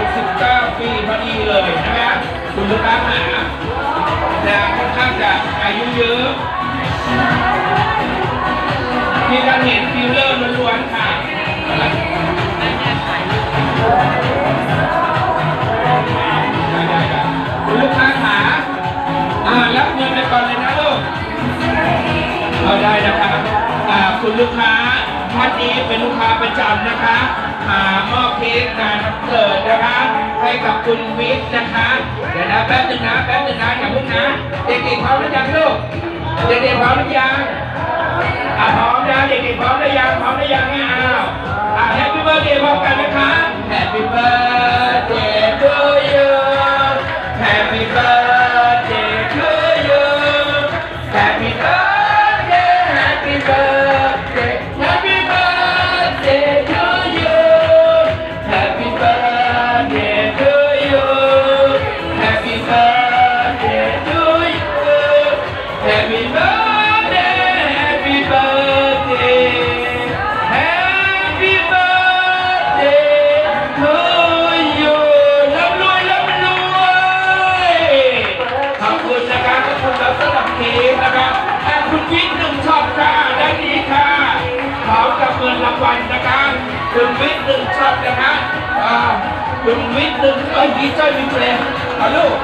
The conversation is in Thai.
69 ปีพอดีเลยนะคะคุณลูกค้าหานะค่อนข้างจะอายุเยอะที่ท่านเห็นฟิลเลอร์ล้วนๆค่ะคุณลูกค้าขาอ่ารับเงินไปก่อนเลยนะลูกเอาได้นะครับอ่าคุณลูกค้าท่านนี้เป็นลูกค้าประจำนะคะมา กับคุณวิทย์นะคะ เดี๋ยวนะแป๊บหนึ่งนะแป๊บหนึ่งนะอย่าพิ่งนะ เด็กๆพร้อมหรือยังลูก เด็กๆพร้อมหรือยังอะพร้อมนะเด็กๆพร้อมหรือยังพร้อมหรือยังอะอ้าวอะแฮปปี้เบิร์ดเดย์พร้อมกันนะคะ Happy birthday to you Happy birthday to you Happy birthday คุณวิทย์หนึ่งช็อตค่ะได้ดีค่ะขอจับเงินรางวัลนะครับคุณวิทย์หนึ่งชอตนะคะอ่าคุณวิทย์หนึ่งเอ้ยดีใจมีเพลงเอาลูก